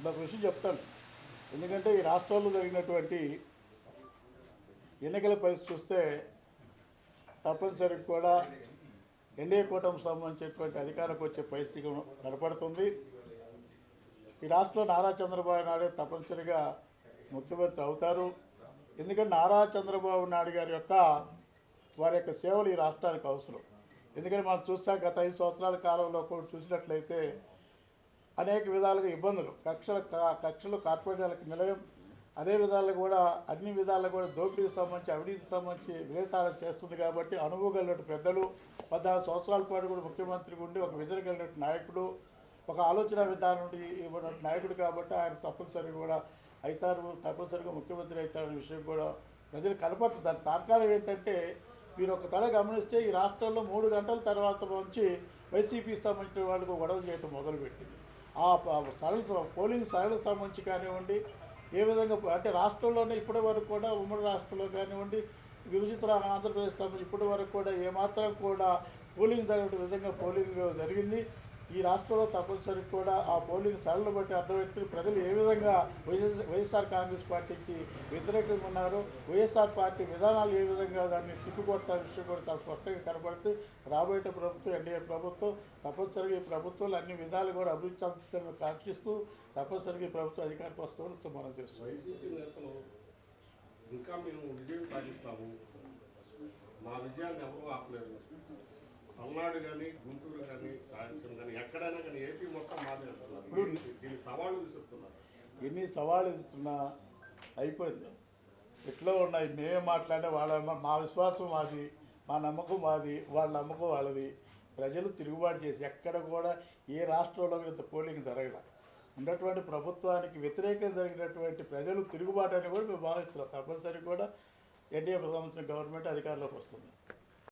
ఇంకొక విషయం చెప్తాను. ఎందుకంటే ఈ రాష్ట్రాల్లో జరిగినటువంటి ఎన్నికల పరిస్థితి చూస్తే తప్పనిసరిగా కూడా ఎన్డీఏ కూటమి సంబంధించినటువంటి అధికారకు వచ్చే పరిస్థితి కనపడుతుంది ఈ రాష్ట్రంలో నారా చంద్రబాబు నాయుడు తప్పనిసరిగా ముఖ్యమంత్రి అవుతారు. ఎందుకంటే నారా చంద్రబాబు నాయుడు గారి యొక్క వారి యొక్క సేవలు ఈ రాష్ట్రానికి అవసరం. ఎందుకంటే మనం చూస్తాం గత ఐదు సంవత్సరాల కాలంలో కూడా చూసినట్లయితే అనేక విధాలుగా ఇబ్బందులు. కక్షల కా- కక్షలు కార్పొరేట్లకు నిలయం. అదే విధాలు కూడా అన్ని విధాలుగా కూడా దోపిడీకి సంబంధించి అవినీతికి సంబంధించి విలేతాలు చేస్తుంది కాబట్టి అనుభవం కలిగినట్టు పెద్దలు పద్నాలుగు సంవత్సరాల పాటు కూడా ముఖ్యమంత్రిగా ఉండి ఒక విజయం కలిగినట్టు నాయకుడు ఒక ఆలోచన విధానం నుండి ఇవ్వడం నాయకుడు కాబట్టి ఆయన తప్పనిసరిగా కూడా అవుతారు తప్పనిసరిగా ముఖ్యమంత్రి అవుతారనే విషయం కూడా ప్రజలు కనపడుతుంది దాని తార్కాలం ఏంటంటే మీరు ఒక తడ గమనిస్తే ఈ రాష్ట్రంలో మూడు గంటల తర్వాత నుంచి వైసీపీకి సంబంధించిన వాళ్ళకు గొడవలు చేయటం మొదలుపెట్టింది. ఆ ప- సరళ పోలింగ్ సరళ సంబంధించి కానివ్వండి ఏ విధంగా అంటే రాష్ట్రంలోనే ఇప్పటి వరకు కూడా ఉమ్మడి రాష్ట్రంలో కానివ్వండి విభజిత ఆంధ్రప్రదేశ్ సంబంధించి ఇప్పటి వరకు కూడా ఏమాత్రం కూడా పోలింగ్ జరిగే విధంగా పోలింగ్ జరిగింది. ఈ రాష్ట్రంలో తప్పనిసరి కూడా ఆ పోలింగ్ సరళను బట్టి అర్థమవుతుంది. ప్రజలు ఏ విధంగా వైఎస్ వైఎస్ఆర్ కాంగ్రెస్ పార్టీకి వ్యతిరేకంగా ఉన్నారు వైఎస్ఆర్ పార్టీ విధానాలు ఏ విధంగా దాన్ని తిప్పికొడతారు విషయం కూడా చాలా స్పష్టంగా కనబడుతుంది. రాబోయే ప్రభుత్వం ఎన్డీఏ ప్రభుత్వం తప్పనిసరిగా ఈ ప్రభుత్వాలు అన్ని విధాలు కూడా అభివృద్ధి చెందుతుందని తప్పనిసరిగా ఈ ప్రభుత్వం అధికారికి వస్తామని మనం చేస్తున్నాం. ఇంకా మేము విజయం సాధిస్తాము. మా విజయాన్ని ఎవరు ఆపలేదు పల్నాడు కానీ గుంటూరు కానీ రాయలసీమ కానీ ఎక్కడైనా కానీ ఏపీ మొత్తం ఇప్పుడు- దీన్ని సవాళ్ళు విసురుతున్నారు. ఎన్ని సవాళ్ళు ఎదుగుతున్నా అయిపోయింది. ఎట్లా ఉన్నాయి? మేమే మాట్లాడే వాళ్ళ మా విశ్వాసం మాది మా నమ్మకం మాది వాళ్ళ నమ్మకం వాళ్ళది. ప్రజలు తిరుగుబాటు చేసి ఎక్కడ కూడా ఏ రాష్ట్రంలో ఇంత పోలింగ్ జరగల. ఉన్నటువంటి ప్రభుత్వానికి వ్యతిరేకంగా జరిగినటువంటి ప్రజలు తిరుగుబాటు అని కూడా మేము భావిస్తున్నాం. తప్పనిసరి కూడా ఎన్డీఏ ప్రధానమంత్రి గవర్నమెంట్ అధికారంలోకి వస్తుంది.